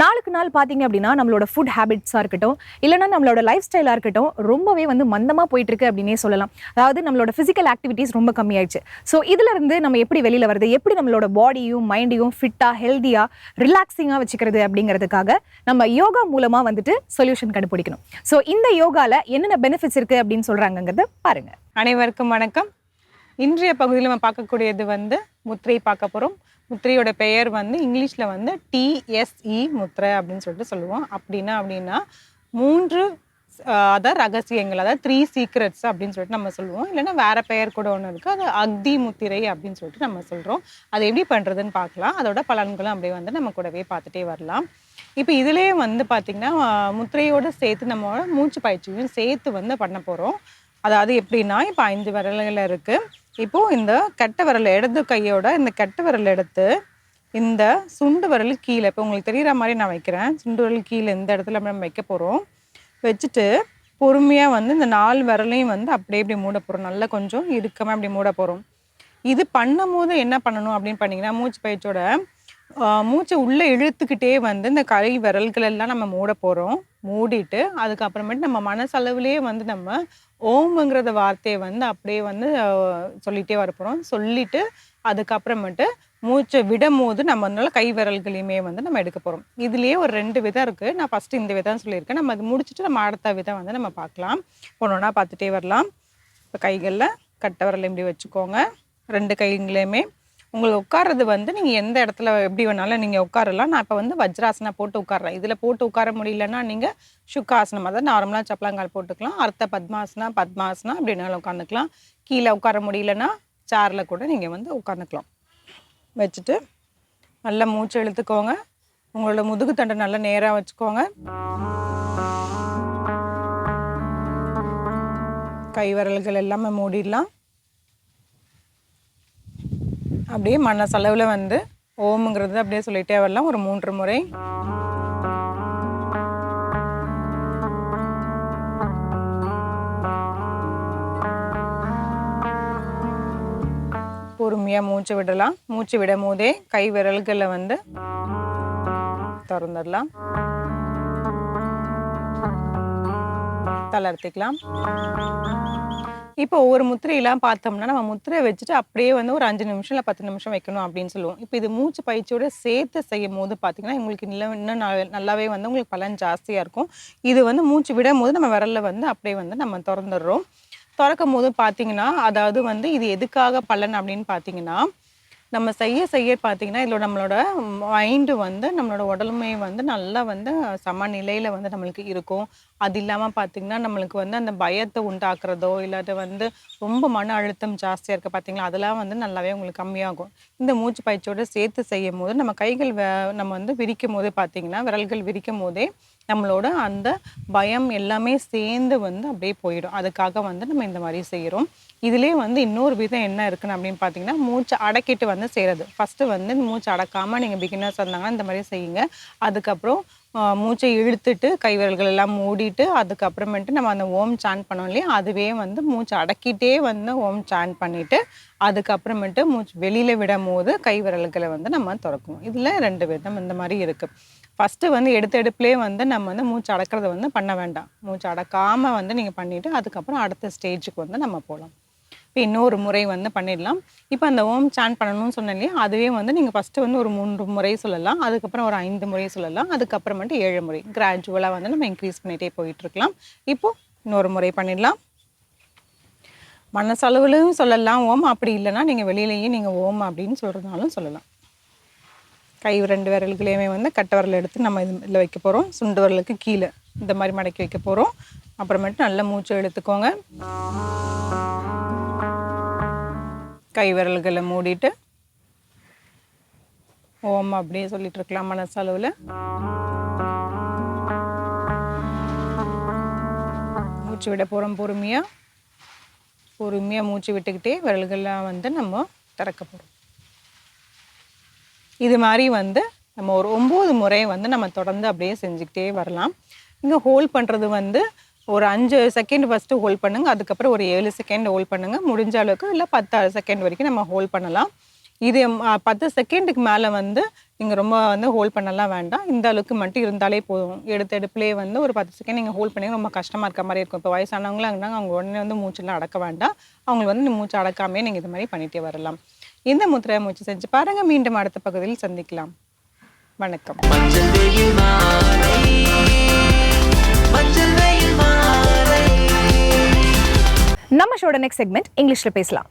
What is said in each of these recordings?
நாளுக்கு நாள் பார்த்தீங்க அப்படின்னா நம்மளோட ஃபுட் ஹேபிட்ஸாக இருக்கட்டும் இல்லைன்னா நம்மளோட லைஃப் ஸ்டைலாக இருக்கட்டும் ரொம்பவே வந்து மந்தமாக போயிட்டுருக்கு அப்படின்னே சொல்லலாம். அதாவது நம்மளோட ஃபிசிக்கல் ஆக்டிவிட்டீஸ் ரொம்ப கம்மியாயிடுச்சு. ஸோ இதிலிருந்து நம்ம எப்படி வெளியில் வருது எப்படி நம்மளோட பாடியும் மைண்டையும் ஃபிட்டாக ஹெல்த்தியாக ரிலாக்ஸிங்காக வச்சுக்கிறது அப்படிங்கிறதுக்காக நம்ம யோகா மூலமாக வந்துட்டு சொல்யூஷன் கண்டுபிடிக்கணும். ஸோ இந்த யோகாவில் என்னென்ன பெனிஃபிட்ஸ் இருக்குது அப்படின்னு சொல்கிறாங்கங்கிறத பாருங்கள் அனைவருக்கும் வணக்கம். இன்றைய பகுதியில் நம்ம பார்க்கக்கூடியது வந்து முத்திரை பார்க்க போகிறோம் முத்திரையோட பெயர் வந்து இங்கிலீஷில் வந்து டிஎஸ்இ முத்திரை அப்படின்னு சொல்லிட்டு சொல்லுவோம். அப்படின்னா அப்படின்னா மூன்று அதான் ரகசியங்கள் அதாவது த்ரீ சீக்ரெட்ஸ் அப்படின்னு சொல்லிட்டு நம்ம சொல்லுவோம். இல்லைன்னா வேற பெயர் கூட ஒன்று இருக்குது அது அக்தி முத்திரை அப்படின்னு சொல்லிட்டு நம்ம சொல்கிறோம் அது எப்படி பண்ணுறதுன்னு பார்க்கலாம். அதோட பலன்களும் அப்படியே வந்து நம்ம கூடவே பார்த்துட்டே வரலாம். இப்போ இதுலேயே வந்து பார்த்திங்கன்னா முத்திரையோடு முத்திரையோட சேர்த்து நம்மளோட மூச்சு பயிற்சியும் சேர்த்து வந்து பண்ண போகிறோம் அதாவது எப்படின்னா இப்போ ஐந்து விரல்கள் இருக்கு. இப்போ இந்த கட்டை விரல் இடது கையோட இந்த கட்டை விரல் எடுத்து இந்த சுண்டு விரல் கீழே இப்போ உங்களுக்கு தெரிகிற மாதிரி நான் வைக்கிறேன். சுண்டு விரல் கீழே இந்த இடத்துல நம்ம வைக்க போகிறோம் வச்சுட்டு பொறுமையாக வந்து இந்த நாலு விரலையும் வந்து அப்படியே இப்படி மூட போகிறோம் நல்லா கொஞ்சம் இறுக்கமாக இப்படி மூட போகிறோம் இது பண்ணும்போது என்ன பண்ணணும் அப்படின்னு பண்ணிங்கன்னா மூச்சு பயிற்சியோட மூச்சை உள்ளே இழுத்துக்கிட்டே வந்து இந்த கை விரல்கள் எல்லாம் நம்ம மூட போகிறோம் மூடிட்டு அதுக்கப்புறமேட்டு நம்ம மனசளவுலேயே வந்து நம்ம ஓம்ங்கிறத வார்த்தையை வந்து அப்படியே வந்து சொல்லிகிட்டே வரப்போகிறோம் சொல்லிவிட்டு சொல்லிட்டு அதுக்கப்புறமேட்டு மூச்சை விடும் போது நம்ம அதனால கை விரல்களையுமே வந்து நம்ம எடுக்க போகிறோம் இதுலேயே ஒரு ரெண்டு விதம் இருக்குது நான் ஃபஸ்ட்டு இந்த விதம் சொல்லியிருக்கேன். நம்ம அது முடிச்சுட்டு நம்ம அடுத்த விதம் வந்து நம்ம பார்க்கலாம். ஒன்று பார்த்துட்டே வரலாம். இப்போ கைகளில் கட்டை விரல் இப்படி வச்சுக்கோங்க. ரெண்டு கைங்களையுமே உங்களுக்கு உட்கார்றது வந்து நீங்கள் எந்த இடத்துல எப்படி வேணாலும் நீங்கள் உட்காரலாம். நான் இப்போ வந்து வஜ்ராசனா போட்டு உட்கார்றேன். இதில் போட்டு உட்கார முடியலன்னா நீங்கள் சுக்காசனம் அதாவது நார்மலாக சப்பலாங்கால் போட்டுக்கலாம். அர்த்த பத்மாசனா பத்மாசனா அப்படின்னாலும் உட்காந்துக்கலாம். கீழே உட்கார முடியலன்னா சேரில் கூட நீங்கள் வந்து உட்காந்துக்கலாம். வச்சுட்டு நல்லா மூச்சு இழுத்துக்கோங்க. உங்களோட முதுகு தண்டை நல்லா நேராக வச்சுக்கோங்க. கை விரல்கள் எல்லாமே மூடிடலாம். அப்படியே மனசளவில் வந்து ஓம்ங்கிறது அப்படியே சொல்லிட்டே வரலாம். ஒரு மூன்று முறை. பொறுமையாக மூச்சு விடலாம். மூச்சு விடும் போதே கை விரல்களை வந்து திறந்துடலாம். தளர்த்திக்கலாம். இப்போ ஒவ்வொரு முத்திரையெல்லாம் பார்த்தோம்னா நம்ம முத்திரை வச்சுட்டு அப்படியே வந்து ஒரு அஞ்சு நிமிஷம் இல்லை பத்து நிமிஷம் வைக்கணும் அப்படின்னு சொல்லுவோம். இப்போ இது மூச்சு பயிற்சியோட சேர்த்து செய்யும் போது பார்த்தீங்கன்னா உங்களுக்கு இன்னும் இன்னும் நல்லாவே வந்து உங்களுக்கு பலன் ஜாஸ்தியாக இருக்கும். இது வந்து மூச்சு விடும் போது நம்ம விரல்ல வந்து அப்படியே வந்து நம்ம திறந்துடுறோம். திறக்கும் போது பார்த்தீங்கன்னா அதாவது வந்து இது எதுக்காக பலன் அப்படின்னு பார்த்தீங்கன்னா நம்ம செய்ய செய்ய பார்த்தீங்கன்னா இதில் நம்மளோட மைண்டு வந்து நம்மளோட உடலுமே வந்து நல்லா வந்து சமநிலையில் வந்து நம்மளுக்கு இருக்கும். அது இல்லாமல் பார்த்தீங்கன்னா நம்மளுக்கு வந்து அந்த பயத்தை உண்டாக்குறதோ இல்லாட்ட வந்து ரொம்ப மன அழுத்தம் ஜாஸ்தியாக இருக்க பார்த்தீங்களா? அதெல்லாம் வந்து நல்லாவே உங்களுக்கு கம்மியாகும். இந்த மூச்சு பயிற்சியோடு சேர்த்து செய்யும் போது நம்ம கைகள் நம்ம வந்து விரிக்கும் போதே பார்த்தீங்கன்னா விரல்கள் விரிக்கும் போதே நம்மளோட அந்த பயம் எல்லாமே சேர்ந்து வந்து அப்படியே போயிடும். அதுக்காக வந்து நம்ம இந்த மாதிரி செய்கிறோம் இதுலேயே வந்து இன்னொரு விதம் என்ன இருக்குன்னு அப்படின்னு பார்த்தீங்கன்னா மூச்சை அடக்கிட்டு வந்து செய்கிறது ஃபஸ்ட்டு வந்து இந்த அடக்காமல் நீங்கள் பிகினர்ஸ் இருந்தாங்கன்னா இந்த மாதிரி செய்யுங்க. அதுக்கப்புறம் மூச்சை இழுத்துட்டு கை விரல்கள் எல்லாம் மூடிட்டு அதுக்கப்புறமேட்டு நம்ம அந்த ஓம் சான் பண்ணோம் இல்லையா? அதுவே வந்து மூச்சை அடக்கிட்டே வந்து ஓம் சான் பண்ணிவிட்டு அதுக்கப்புறமேட்டு மூச்சு வெளியில் விடும் போது கை விரல்களை வந்து நம்ம திறக்கணும். இதில் ரெண்டு விதம் இந்த மாதிரி இருக்குது ஃபஸ்ட்டு வந்து எடுத்த எடுப்புலேயே வந்து நம்ம வந்து மூச்சு அடக்கிறத வந்து பண்ண வேண்டாம். மூச்சு அடக்காமல் வந்து நீங்கள் பண்ணிவிட்டு அதுக்கப்புறம் அடுத்த ஸ்டேஜுக்கு வந்து நம்ம போகலாம் இப்போ இன்னொரு முறை வந்து பண்ணிடலாம். இப்போ அந்த ஓம் சான் பண்ணணும்னு சொன்னேன் இல்லையா? அதுவே வந்து நீங்கள் ஃபஸ்ட்டு வந்து ஒரு மூன்று முறை சொல்லலாம். அதுக்கப்புறம் ஒரு ஐந்து முறை சொல்லலாம். அதுக்கப்புறமேட்டு ஏழு முறை. கிராஜுவலாக வந்து நம்ம இன்க்ரீஸ் பண்ணிகிட்டே போயிட்டுருக்கலாம் இப்போது இன்னொரு முறை பண்ணிடலாம். மனசளவுலையும் சொல்லலாம். ஓம் அப்படி இல்லைன்னா நீங்கள் வெளியிலேயும் நீங்கள் ஓம் அப்படின்னு சொல்கிறதுனாலும் சொல்லலாம். கை ரெண்டு விரல்களையுமே வந்து கட்டை விரல் எடுத்து நம்ம இது இதில் வைக்க போகிறோம். சுண்டு விரலுக்கு கீழே இந்த மாதிரி மடக்கி வைக்க போகிறோம். அப்புறமேட்டு நல்லா மூச்சு எடுத்துக்கோங்க. கை விரல்களை மூடிட்டு ஓம் அப்படியே சொல்லிட்டு இருக்கலாம் மனசளவில். மூச்சு விட போகிறோம் பொறுமையாக பொறுமையாக மூச்சு விட்டுக்கிட்டே விரல்கள்லாம் வந்து நம்ம திறக்க போகிறோம். இது மாதிரி வந்து நம்ம ஒரு ஒம்பது முறை வந்து நம்ம தொடர்ந்து அப்படியே செஞ்சுக்கிட்டே வரலாம். இங்கே ஹோல்ட் பண்ணுறது வந்து ஒரு அஞ்சு செகண்ட் ஃபஸ்ட்டு ஹோல்ட் பண்ணுங்க அதுக்கப்புறம் ஒரு ஏழு செகண்ட் ஹோல்ட் பண்ணுங்க. முடிஞ்ச அளவுக்கு இல்லை பத்து செகண்ட் வரைக்கும் நம்ம ஹோல்ட் பண்ணலாம். இது பத்து செகண்டுக்கு மேலே வந்து நீங்கள் ரொம்ப வந்து ஹோல்ட் பண்ணலாம் வேண்டாம். இந்த அளவுக்கு மட்டும் இருந்தாலே போதும். எடுத்த எடுப்புலேயே வந்து ஒரு பத்து செகண்ட் நீங்கள் ஹோல்ட் பண்ணி ரொம்ப கஷ்டமாக இருக்க மாதிரி இருக்கும். இப்போ வயசானவங்களாம் இருந்தாங்க அவங்க உடனே வந்து மூச்செல்லாம் அடக்க வேண்டாம். அவங்களுக்கு வந்து மூச்சு அடக்காமே நீங்கள் இது மாதிரி பண்ணிகிட்டே வரலாம். இந்த முத்திரை மூச்சு செஞ்சு பாருங்கள் மீண்டும் அடுத்த பகுதியில் சந்திக்கலாம். வணக்கம். நம்ம ஷோட நெக்ஸ்ட் செக்மெண்ட் இங்கிலீஷ்ல பேசலாம்.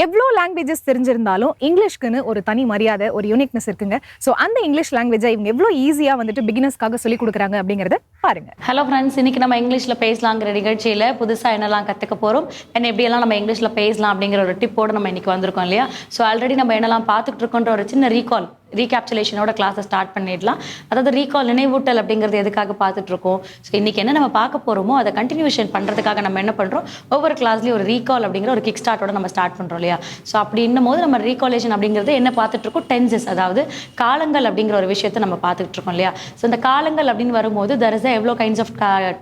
எவ்வளோ லாங்குவேஜஸ் தெரிஞ்சிருந்தாலும் இங்கிலீஷ்க்குன்னு ஒரு தனி மரியாதை ஒரு யூனிக்னஸ் இருக்குங்க. ஸோ அந்த இங்கிலீஷ் லாங்குவேஜை இவங்க எவ்வளோ ஈஸியாக வந்துட்டு பிகினர்ஸ்க்காக சொல்லி கொடுக்குறாங்க அப்படிங்கிறத பாருங்க. ஹலோ ஃப்ரெண்ட்ஸ் இன்னைக்கு நம்ம இங்கிலீஷில் பேசலாங்கிற நிகழ்ச்சியில் புதுசாக என்னெல்லாம் கற்றுக்க போகிறோம் அண்ட் எப்படியெல்லாம் நம்ம இங்கிலீஷில் பேசலாம் அப்படிங்கிற ஒரு டிப்போடு நம்ம இன்னைக்கு வந்திருக்கோம் இல்லையா? ஸோ ஆல்ரெடி நம்ம என்னெல்லாம் பார்த்துட்டு இருக்கோன்ற ஒரு சின்ன ரீகால் ரீகேப்சுலேஷனோட கிளாஸை ஸ்டார்ட் பண்ணிடலாம். அதாவது ரீகால் நினைவூட்டல் அப்படிங்கிறது எதுக்காக பார்த்துட்டு இருக்கோம் ஸோ இன்னைக்கு என்ன நம்ம பார்க்க போகிறோமோ அதை கண்டினியூஷன் பண்ணுறதுக்காக நம்ம என்ன பண்ணுறோம் ஒவ்வொரு கிளாஸ்லேயும் ஒரு ரீகால் அப்படிங்கிற ஒரு கிக் ஸ்டார்ட்டோட நம்ம ஸ்டார்ட் பண்ணுறோம் இல்லையா? ஸோ அப்படி போது நம்ம ரீகாலேஷன் அப்படிங்கிறது என்ன பார்த்துட்டு இருக்கோம் டென்சஸ் அதாவது காலங்கள் அப்படிங்கிற ஒரு விஷயத்தை நம்ம பார்த்துட்டு இருக்கோம் இல்லையா? ஸோ இந்த காலங்கள் அப்படின்னு வரும்போது தர் இஸ் எவ்வளோ கைண்ட்ஸ் ஆஃப்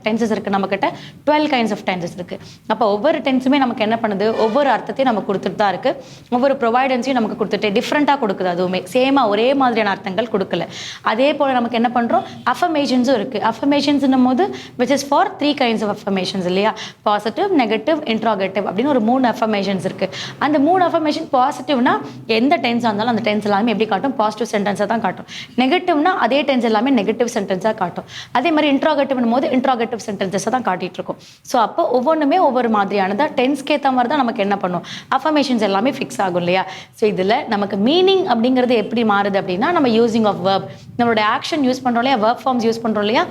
டென்சஸ் uh, இருக்குது நம்மக்கிட்ட டுவெல் கைண்ட்ஸ் ஆஃப் டென்சஸ் இருக்குது அப்போ ஒவ்வொரு டென்ஸுமே நமக்கு என்ன பண்ணுது? ஒவ்வொரு அர்த்தத்தையும் நம்ம கொடுத்துட்டு தான் இருக்குது ஒவ்வொரு ப்ரொவைடன்ஸையும் நமக்கு கொடுத்துட்டு டிஃப்ரெண்ட்டாக கொடுக்குது அதுவுமே. சேமாக ஒரே மாதிரியான அர்த்தங்கள் கொடுக்கல. அதே போல் நமக்கு என்ன பண்ணுறோம் அஃபர்மேஷன்ஸும் இருக்குது அஃபர்மேஷன்ஸ்னும் போது which is for three kinds of affirmations இல்லையா? பாசிட்டிவ் நெகட்டிவ் இன்ட்ராகேட்டிவ் அப்படின்னு ஒரு மூணு அஃபர்மேஷன்ஸ் இருக்குது அந்த மூணு அஃபர்மேஷன் பாசிட்டிவ்னா எந்த டென்ஸாக இருந்தாலும் அந்த டென்ஸ் எல்லாமே எப்படி காட்டும்? பாசிட்டிவ் சென்டென்ஸாக தான் காட்டும். நெகட்டிவ்னா அதே டென்ஸ் எல்லாமே நெகட்டிவ் சென்டென்ஸாக காட்டும். அதே மாதிரி இன்ட்ராகேட்டிவ்னும் போது இன்ட்ராகேட்டிவ் சென்டென்சஸை தான் காட்டிட்டு இருக்கும். ஸோ அப்போ ஒவ்வொன்றுமே ஒவ்வொரு மாதிரியானதா டென்ஸ்க்கு ஏற்ற மாதிரி தான் நமக்கு என்ன பண்ணும்? அஃபர்மேஷன்ஸ் எல்லாமே ஃபிக்ஸ் ஆகும் இல்லையா? ஸோ இதில் நமக்கு மீனிங் அப்படிங்கிறது எப்படி மாறுது? அப்படின்னா நம்ம யூசிங் ஆஃப் வேர்ப் நம்மளோட ஆக்ஷன் யூஸ் பண்ணுறோம் இல்லையா? ஒர்க் ஃபார்ம்ஸ் யூஸ் பண்ணுறோம் இல்லையா?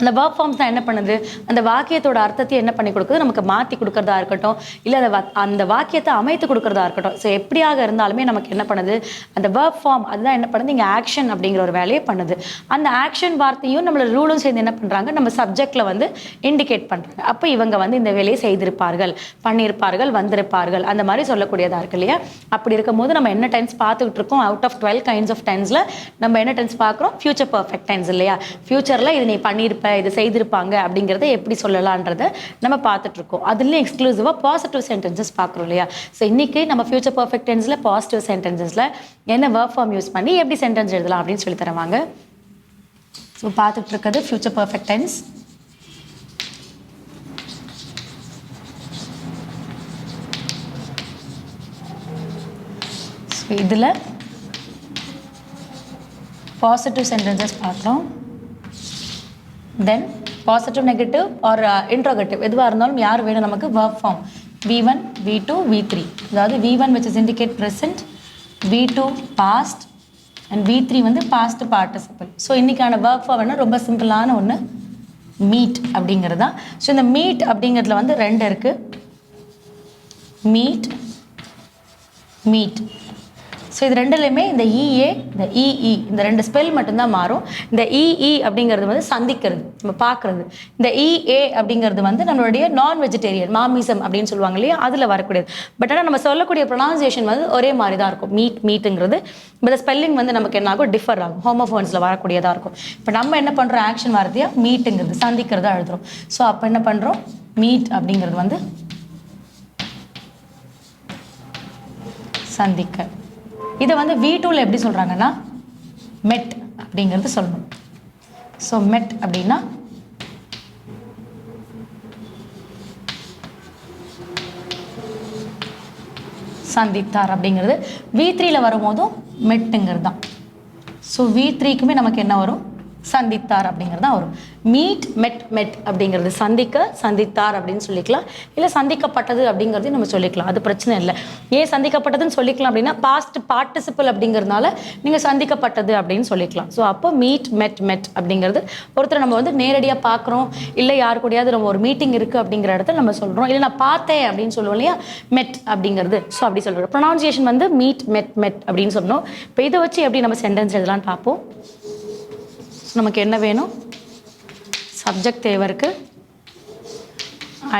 அந்த ஒர்க் ஃபார்ம்ஸ் தான் என்ன பண்ணுது? அந்த வாக்கியத்தோட அர்த்தத்தை என்ன பண்ணி கொடுக்குது? நமக்கு மாற்றி கொடுக்கறதா இருக்கட்டும் இல்லை அந்த அந்த வாக்கியத்தை அமைத்து கொடுக்குறதா இருக்கட்டும் ஸோ எப்படியாக இருந்தாலுமே நமக்கு என்ன பண்ணுது? அந்த ஒர்க் ஃபார்ம் அதுதான் என்ன பண்ணுது? இங்கே ஆக்ஷன் அப்படிங்கிற ஒரு வேலையை பண்ணுது. அந்த ஆக்ஷன் வார்த்தையும் நம்மளோட ரூலும் சேர்ந்து என்ன பண்ணுறாங்க நம்ம சப்ஜெக்டில் வந்து இண்டிகேட் பண்ணுறாங்க அப்போ இவங்க வந்து இந்த வேலையை செய்திருப்பார்கள் பண்ணியிருப்பார்கள் வந்திருப்பார்கள் அந்த மாதிரி சொல்லக்கூடியதாக இருக்கு இல்லையா? அப்படி இருக்கும்போது நம்ம என்ன டென்ஸ் பார்த்துக்கிட்டு இருக்கோம்? Out of twelve kinds of டென்ஸில் நம்ம என்ன டென்ஸ் பார்க்குறோம்? ஃபியூச்சர் பர்ஃபெக்ட் டென்ஸ் இல்லையா? ஃபியூச்சரில் இது நீ பண்ணியிருப்ப இது செய்திருப்பாங்க அப்படிங்கிறத எப்படி சொல்லலான்றத நம்ம பார்த்துட்டு இருக்கோம் அதுலேயும் எக்ஸ்க்ளூசிவாக பாசிட்டிவ் சென்டென்சஸ் பார்க்குறோம் இல்லையா? ஸோ இன்னைக்கு நம்ம ஃபியூச்சர் பர்ஃபெக்ட் டென்ஸில் பாசிட்டிவ் சென்டென்சஸில் என்ன verb ஃபார்ம் யூஸ் பண்ணி எப்படி சென்டென்ஸ் எழுதலாம் அப்படின்னு சொல்லி தருவாங்க ஸோ பார்த்துட்டு இருக்கிறது ஃபியூச்சர் பர்ஃபெக்ட் டென்ஸ் இதில் பாசிட்டிவ் சென்டென்சஸ் பார்க்குறோம். Then positive negative or interrogative எதுவாக இருந்தாலும் யார் வேணும் நமக்கு verb form V one V two V three அதாவது V one which is indicate present V two past and V three வந்து பாஸ்ட் பார்ட்டிசிபிள் ஸோ இன்றைக்கான ஒர்க் ஃபார்ம் என்ன? ரொம்ப சிம்பிளான ஒன்று மீட் அப்படிங்கிறது தான். ஸோ இந்த மீட் அப்படிங்கிறதுல வந்து ரெண்டு இருக்குது மீட் மீட் ஸோ இது ரெண்டுலையுமே இந்த e, இஏ இந்த இஇ இந்த ரெண்டு ஸ்பெல் மட்டும்தான் மாறும். இந்த இஇ அப்படிங்கிறது வந்து சந்திக்கிறது நம்ம பார்க்குறது. இந்த இஏ அப்படிங்கிறது வந்து நம்மளுடைய நான் வெஜிடேரியன் மாமிசம் அப்படின்னு சொல்லுவாங்க இல்லையா? அதில் வரக்கூடியது. பட் ஆனால் நம்ம சொல்லக்கூடிய ப்ரொனவுன்சியேஷன் வந்து ஒரே மாதிரி தான் இருக்கும் மீட் மீட்டுங்கிறது இந்த ஸ்பெல்லிங் வந்து நமக்கு என்ன ஆகும்? டிஃபர் ஆகும். ஹோமோஃபோன்ஸில் வரக்கூடியதாக இருக்கும். இப்போ நம்ம என்ன பண்ணுறோம் ஆக்ஷன் வார்த்தையாக மீட்டுங்கிறது சந்திக்கிறதா எழுதுறோம். ஸோ அப்போ என்ன பண்ணுறோம் மீட் அப்படிங்கிறது வந்து சந்திக்க. இதை வந்து வி டூவில் எப்படி சொல்கிறாங்கன்னா மெட் அப்படிங்கிறது சொல்லணும். ஸோ மெட் அப்படின்னா சந்தித்தார் அப்படிங்கிறது. வி த்ரீல வரும்போதும் மெட்டுங்கிறது தான் ஸோ வி த்ரீக்குமே நமக்கு என்ன வரும்? சந்தித்தார் அப்படிங்கிறது தான் வரும். மீட் மெட் மெட் அப்படிங்கிறது சந்திக்க சந்தித்தார் அப்படின்னு சொல்லிக்கலாம். இல்லை சந்திக்கப்பட்டது அப்படிங்கிறதையும் நம்ம சொல்லிக்கலாம். அது பிரச்சனை இல்லை. ஏன் சந்திக்கப்பட்டதுன்னு சொல்லிக்கலாம் அப்படின்னா பாஸ்ட் பார்ட்டிசிபிள் அப்படிங்கிறதுனால நீங்கள் சந்திக்கப்பட்டது அப்படின்னு சொல்லிக்கலாம். ஸோ அப்போ மீட் மெட் மெட் அப்படிங்கிறது ஒருத்தர் நம்ம வந்து நேரடியாக பார்க்குறோம். இல்லை யாரு கூடயாவது நம்ம ஒரு மீட்டிங் இருக்குது அப்படிங்கிற இடத்துல நம்ம சொல்கிறோம் இல்லை நான் பார்த்தேன் அப்படின்னு சொல்லுவோம் இல்லையா? மெட் அப்படிங்கிறது. ஸோ அப்படி சொல்கிறோம் ப்ரொனவுன்சியேஷன் வந்து மீட் மெட் மெட் அப்படின்னு சொன்னோம். இப்போ இதை வச்சு எப்படி நம்ம சென்டென்ஸ் எழுதலாம்னு பார்ப்போம். ஸோ நமக்கு என்ன வேணும்? சப்ஜெக்ட் தேவை இருக்குது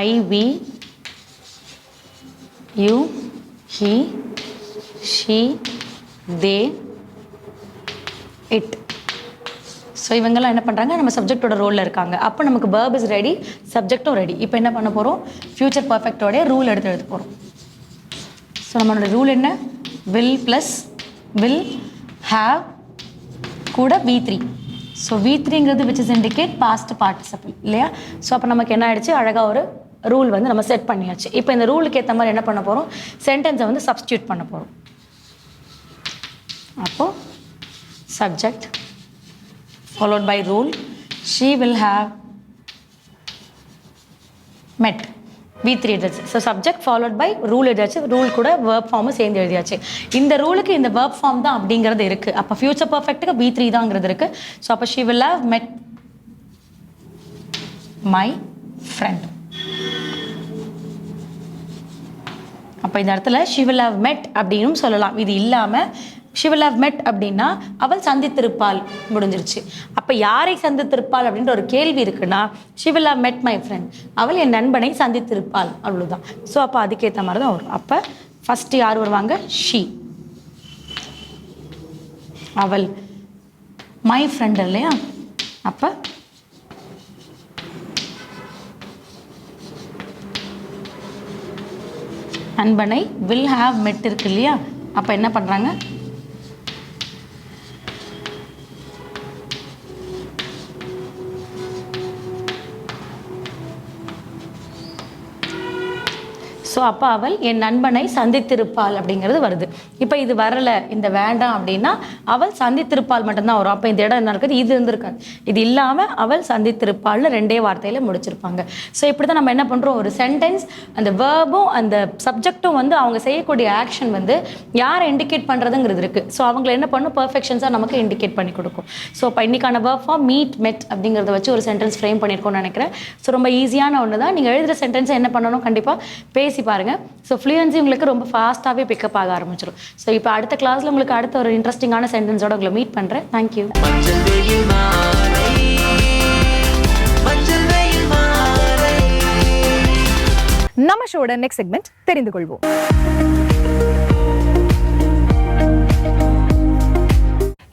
I we you he she they it so இவங்கெல்லாம் என்ன பண்ணுறாங்க நம்ம சப்ஜெக்டோட ரோலில் இருக்காங்க. அப்போ நமக்கு பேர்ப் இஸ் ரெடி சப்ஜெக்டும் ரெடி இப்போ என்ன பண்ண போகிறோம் ஃப்யூச்சர் பர்ஃபெக்டோடைய ரூல் எடுத்து எடுத்து போகிறோம் ஸோ நம்மளோட ரூல் என்ன? வில் ப்ளஸ் வில் ஹாவ் கூட V three so V த்ரீங்கிறது which is indicate past participle இல்லையா? ஸோ அப்போ நமக்கு என்ன ஆயிடுச்சு? அழகாக ஒரு ரூல் வந்து நம்ம செட் பண்ணியாச்சு. இப்போ இந்த ரூலுக்கு ஏற்ற மாதிரி என்ன பண்ண போகிறோம் சென்டென்ஸை வந்து சப்ஸ்டியூட் பண்ண போகிறோம் அப்போது subject followed by rule she will have met. V three எழுதியாச்சு so subject followed by rule எழுதியாச்சு ரூல் கூட வேர்ப் ஃபார்மும் சேர்ந்து எழுதியாச்சு. இந்த ரூலுக்கு இந்த வேர்ப் ஃபார்ம் தான் அப்படிங்கிறது இருக்குது அப்போ ஃபியூச்சர் பர்ஃபெக்ட்டுக்கு வி த்ரீ தாங்கிறது இருக்குது ஸோ அப்போ she will have met my friend அப்போ இந்த இடத்துல ஷி வில் have மெட் அப்படின்னும் சொல்லலாம். இது இல்லாமல் she will have அப்படின்னா அவள் சந்தித்திருப்பாள். முடிஞ்சிருச்சு. அப்போ யாரை சந்தித்திருப்பாள் அப்படின்ற ஒரு கேள்வி இருக்குன்னா she will have met my அவள் என் நண்பனை சந்தித்திருப்பாள். அவ்வளோதான் ஸோ அப்போ அதுக்கேற்ற மாதிரி தான் வரும். அப்போ ஃபஸ்ட்டு யார் வருவாங்க? ஷி அவள். மை ஃப்ரெண்ட் இல்லையா? அப்போ நண்பனை வில் ஹாவ் மெட் இருக்கு இல்லையா? அப்போ என்ன பண்ணுறாங்க ஸோ அப்போ அவள் என் நண்பனை சந்தித்திருப்பாள் அப்படிங்கிறது வருது. இப்போ இது வரலை இந்த வேண்டாம் அப்படின்னா அவள் சந்தித்திருப்பாள் மட்டும்தான் வரும். அப்போ இந்த இடம் என்ன இருக்குது? இது இருந்திருக்காது. இது இல்லாமல் அவள் சந்தித்திருப்பாள்னு ரெண்டே வார்த்தையில் முடிச்சிருப்பாங்க. ஸோ இப்படி தான் நம்ம என்ன பண்ணுறோம் ஒரு சென்டென்ஸ் அந்த வேர்பும் அந்த சப்ஜெக்டும் வந்து அவங்க செய்யக்கூடிய ஆக்ஷன் வந்து யாரை இண்டிகேட் பண்ணுறதுங்கிறது இருக்குது ஸோ அவங்களை என்ன பண்ணும்? பர்ஃபெக்ஷன்ஸாக நமக்கு இண்டிகேட் பண்ணி கொடுக்கும். ஸோ இப்போ இன்னைக்கான வேர்ப் ஃபார்ம் மீட் மெட் அப்படிங்கிறத வச்சு ஒரு சென்டென்ஸ் ஃப்ரேம் பண்ணியிருக்கோம்னு நினைக்கிறேன். ஸோ ரொம்ப ஈஸியான ஒன்று தான் நீங்கள் எழுதுகிற சென்டென்ஸை என்ன பண்ணணும்? கண்டிப்பாக பேசி பாருங்க. ஸோ ஃப்ளூயன்சி உங்களுக்கு ரொம்ப ஃபாஸ்ட்டாகவே பிக்கப் ஆக ஆரம்பிச்சிடும் ஸோ இப்போ அடுத்த கிளாஸில் உங்களுக்கு அடுத்த ஒரு இன்ட்ரெஸ்டிங்கான சென்டென்ஸோட உங்களை மீட் பண்ணுறேன் தேங்க்யூ நம்ம ஷோட நெக்ஸ்ட் செக்மெண்ட் தெரிந்து கொள்வோம்.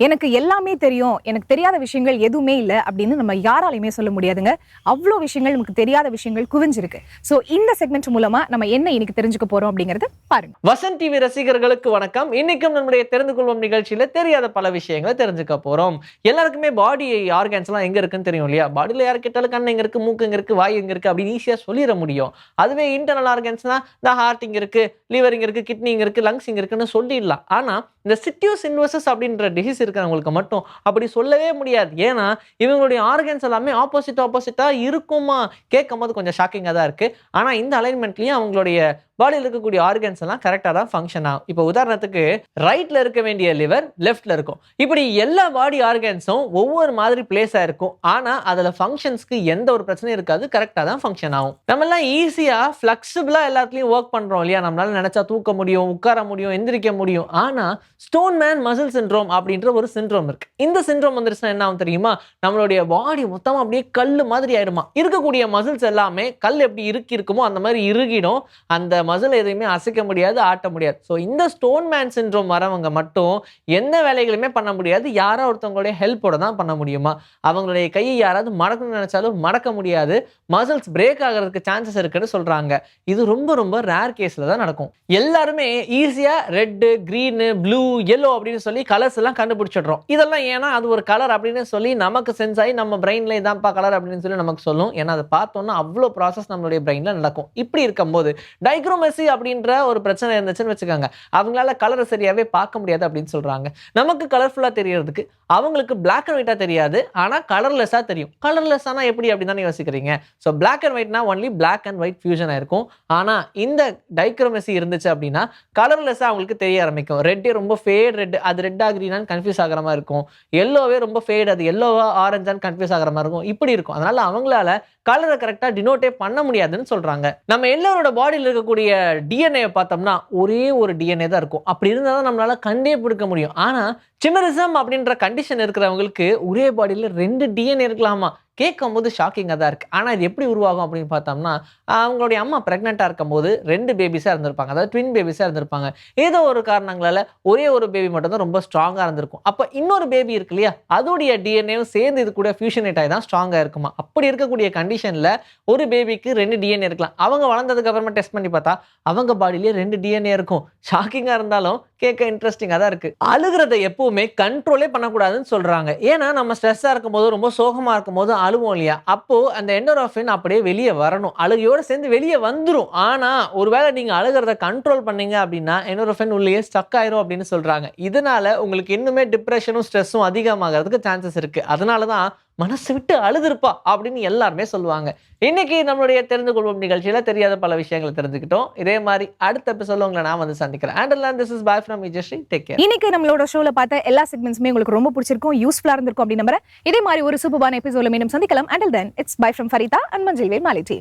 எனக்கு எல்லாமே தெரியும் எனக்கு தெரியாத விஷயங்கள் எதுவுமே இல்லை அப்படின்னு நம்ம யாராலையுமே சொல்ல முடியாதுங்க. அவ்வளோ விஷயங்கள் நமக்கு தெரியாத விஷயங்கள் குவிஞ்சிருக்கு. ஸோ இந்த செக்மெண்ட் மூலமா நம்ம என்ன இன்னைக்கு தெரிஞ்சுக்க போறோம் அப்படிங்கறது பாருங்க. வசந்த் டிவி ரசிகர்களுக்கு வணக்கம். இன்னைக்கும் நம்முடைய தெரிந்து கொள்வோம் நிகழ்ச்சியில தெரியாத பல விஷயங்களை தெரிஞ்சுக்க போறோம். எல்லாருக்குமே பாடி ஆர்கன்ஸ் எல்லாம் எங்க இருக்குன்னு தெரியும் இல்லையா? பாடியில யார் கேட்டாலும் கண் எங்க இருக்கு மூக்கு எங்க இருக்கு வாய் எங்க இருக்கு அப்படின்னு ஈஸியா சொல்லிட முடியும். அதுவே இன்டர்னல் ஆர்கன்ஸ்னா இந்த ஹார்ட் இங்க இருக்கு லிவர் இங்க இருக்கு கிட்னி இங்க இருக்கு லங்ஸ் இங்க இருக்குன்னு சொல்லிடலாம். ஆனா இந்த சிட்டியூஸ் இன்வர்சஸ் அப்படின்ற டிசீஸ் இருக்கிறவங்களுக்கு மட்டும் அப்படி சொல்லவே முடியாது. ஏன்னா இவங்களுடைய ஆர்கன்ஸ் எல்லாமே ஆப்போசிட் ஆப்போசிட்டா இருக்குமா? கேட்கும் போது கொஞ்சம் ஷாக்கிங்காக தான் இருக்கு. ஆனால் இந்த அலைன்மெண்ட்லயும் அவங்களுடைய பாடியில் இருக்கக்கூடிய ஆர்கன்ஸ் எல்லாம் கரெக்டாக தான் ஃபங்க்ஷன் ஆகும். இப்போ உதாரணத்துக்கு ரைட்டில் இருக்க வேண்டிய லிவர் லெஃப்டில் இருக்கும். இப்படி எல்லா பாடி ஆர்கன்ஸும் ஒவ்வொரு மாதிரி பிளேஸ் இருக்கும். ஆனால் அதில் ஃபங்க்ஷன்ஸ்க்கு எந்த ஒரு பிரச்சனையும் இருக்காது. கரெக்டாக தான் ஃபங்க்ஷன் ஆகும். நம்மளாம் ஈஸியாக ஃப்ளெக்சிபிளாக எல்லாத்துலேயும் ஒர்க் பண்ணுறோம் இல்லையா? நம்மளால நினச்சா தூக்க முடியும் உட்கார முடியும் எந்திரிக்க முடியும். ஆனால் ஸ்டோன் மேன் மசில் சிண்ட்ரோம் அப்படின்ற ஒரு சிண்ட்ரோம் இருக்கு. இந்த சிண்ட்ரோம் வந்துருச்சுன்னா என்ன ஆகும் தெரியுமா? நம்மளுடைய பாடி மொத்தமாக அப்படியே கல் மாதிரி ஆயிடுமா? இருக்கக்கூடிய மசில்ஸ் எல்லாமே கல் எப்படி இறுக்கி இருக்குமோ அந்த மாதிரி இறுகிடும். அந்த மசில் எதையுமே அசைக்க முடியாது ஆட்ட முடியாது. ஸோ இந்த ஸ்டோன் மேன் சின்ரோம் வரவங்க மட்டும் எந்த வேலைகளுமே பண்ண முடியாது. யாரோ ஒருத்தவங்களுடைய ஹெல்ப்போட தான் பண்ண முடியுமா? அவங்களுடைய கையை யாராவது மடக்கணும்னு நினைச்சாலும் மடக்க முடியாது. மசில்ஸ் பிரேக் ஆகிறதுக்கு சான்சஸ் இருக்குன்னு சொல்றாங்க. இது ரொம்ப ரொம்ப ரேர் கேஸ்ல தான் நடக்கும். எல்லாருமே ஈஸியா ரெட்டு க்ரீனு ப்ளூ எல்லோ அப்படின்னு சொல்லி கலர்ஸ் எல்லாம் கண்டுபிடிச்சிடுறோம். இதெல்லாம் ஏன்னா அது ஒரு கலர் அப்படின்னு சொல்லி நமக்கு சென்ஸ் ஆகி நம்ம பிரெயினில் இதான்ப்பா கலர் அப்படின்னு சொல்லி நமக்கு சொல்லும். ஏன்னா அதை பார்த்தோன்னா அவ்வளோ ப்ராசஸ் நம்மளுடைய பிரெயினில் நடக்கும். இப்படி இருக்கும்போது டைக்ரோ டைக்ரோமெசி அப்படின்ற ஒரு பிரச்சனை இருந்துச்சுன்னு வச்சுக்கோங்க. அவங்களால கலரை சரியாவே பார்க்க முடியாது அப்படின்னு சொல்றாங்க. நமக்கு கலர்ஃபுல்லா தெரியறதுக்கு அவங்களுக்கு பிளாக் அண்ட் ஒயிட்டா தெரியாது. ஆனா கலர்லெஸ்ஸா தெரியும். கலர்லெஸ் ஆனா எப்படி அப்படின்னு தானே யோசிக்கிறீங்க? So black and ஒயிட்னா only black and white fusion ஆயிருக்கும். ஆனா இந்த டைக்ரோமெசி இருந்துச்சு அப்படின்னா கலர்லெஸ்ஸாக அவங்களுக்கு தெரிய ஆரம்பிக்கும். ரெட்டே ரொம்ப ஃபேட் ரெட் அது ரெட்டாக க்ரீனான்னு கன்ஃபியூஸ் ஆகிற மாதிரி இருக்கும். எல்லோவே ரொம்ப ஃபேட் அது எல்லோவா ஆரஞ்சான்னு கன்ஃபியூஸ் ஆகிற மாதிரி இருக்கும். இப்படி இருக்கும். அதனால அவங்களால கலரை கரெக்டாக டினோட்டே பண்ண முடியாதுன்னு சொல்றாங்க. நம்ம எல்லோரோட பாடியில் இருக்கக்கூடிய டிஎன்ஏ பார்த்தோம்னா ஒரே ஒரு டிஎன்ஏ தான் இருக்கும். அப்படி இருந்தால் தான் நம்மளால கண்டே பிடிக்க முடியும். ஆனா சிமரிசம் அப்படின்ற கண்டிஷன் இருக்கிறவங்களுக்கு ஒரே பாடியில் ரெண்டு டிஎன்ஏ இருக்கலாமா? கேட்கும் போது ஷாக்கிங்காக தான் இருக்குது ஆனால் இது எப்படி உருவாகும் அப்படின்னு பார்த்தோம்னா அவங்களுடைய அம்மா ப்ரெக்னெண்ட்டாக இருக்கும்போது ரெண்டு பேபிஸாக இருந்திருப்பாங்க. அதாவது ட்வின் பேபிஸாக இருந்திருப்பாங்க. ஏதோ ஒரு காரணங்களால் ஒரே ஒரு பேபி மட்டும் தான் ரொம்ப ஸ்ட்ராங்காக இருந்திருக்கும். அப்போ இன்னொரு பேபி இருக்கு இல்லையா? அதோடைய டிஎன்ஏவும் சேர்ந்து இது கூட ஃபியூஷனேட் ஆகி தான் ஸ்ட்ராங்காக இருக்குமா? அப்படி இருக்கக்கூடிய கண்டிஷனில் ஒரு பேபிக்கு ரெண்டு டிஎன்ஏ இருக்கலாம். அவங்க வளர்ந்ததுக்கு அப்புறமா டெஸ்ட் பண்ணி பார்த்தா அவங்க பாடியிலேயே ரெண்டு டிஎன்ஏ இருக்கும். ஷாக்கிங்காக இருந்தாலும் கேட்க இன்ட்ரெஸ்டிங்காக தான் இருக்குது அழுகிறத எப்போவுமே கண்ட்ரோலே பண்ணக்கூடாதுன்னு சொல்கிறாங்க ஏன்னா நம்ம ஸ்ட்ரெஸ்ஸாக இருக்கும்போது ரொம்ப சோகமாக இருக்கும்போது அழுவோம் இல்லையா? அப்போது அந்த எண்டோராஃபின் அப்படியே வெளியே வரணும். அழுகையோடு சேர்ந்து வெளியே வந்துடும் ஆனால் ஒருவேளை நீங்கள் அழுகிறத கண்ட்ரோல் பண்ணீங்க அப்படின்னா எண்டோராஃபின் உள்ளேயே ஸ்டக் ஆயிரும் அப்படின்னு சொல்கிறாங்க இதனால் உங்களுக்கு இன்னுமே டிப்ரெஷனும் ஸ்ட்ரெஸ்ஸும் அதிகமாகிறதுக்கு சான்சஸ் இருக்குது அதனால தான் மனசு விட்டு அழுதுருப்பா அப்படின்னு எல்லாருமே சொல்லுவாங்க. இன்னைக்கு நம்மளுடைய தெரிந்து கொள்வோம் நிகழ்ச்சியில தெரியாத பல விஷயங்களை தெரிஞ்சுக்கிட்டோம். இதே மாதிரி அடுத்த எபிசோட உங்களை நான் வந்து சந்திக்கிறேன். And this is bye from Vijayasri take care இன்னைக்கு நம்மளோட ஷோல பார்த்த எல்லா செக்மெண்ட்ஸுமே உங்களுக்கு ரொம்ப பிடிச்சிருக்கும் யூஸ்ஃபுல்லா இருந்திருக்கும் அப்படின்னு நம்புறேன். இதே மாதிரி ஒரு சூப்பரான எபிசோட மீண்டும் சந்திக்கலாம். And then it's bye from Farida and மஞ்சள் வே மாலிட்டி